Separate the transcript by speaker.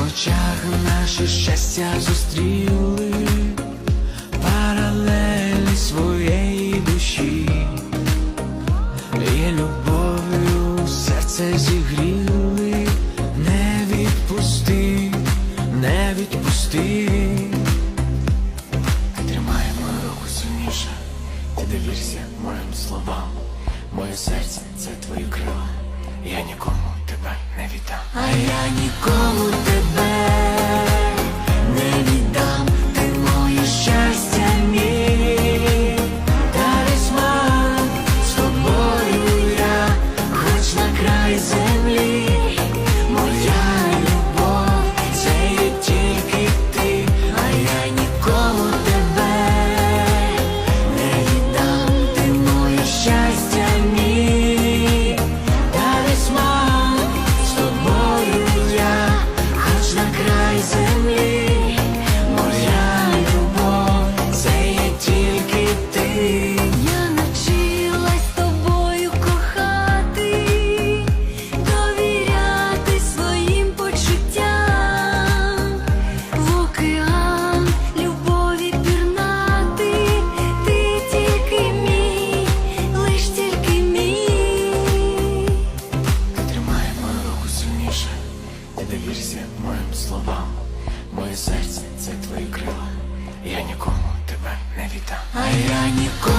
Speaker 1: очах наше щастя зустріли паралелі своєї душі, і любов'ю серце зігріли, не відпусти, не відпусти. Ти тримай мою руку сильніше, ти довірся моїм словам. Моє серце це твої крила. Я нікому тебе не віддам. А я нікому нікому тебе не віддам. А я нікому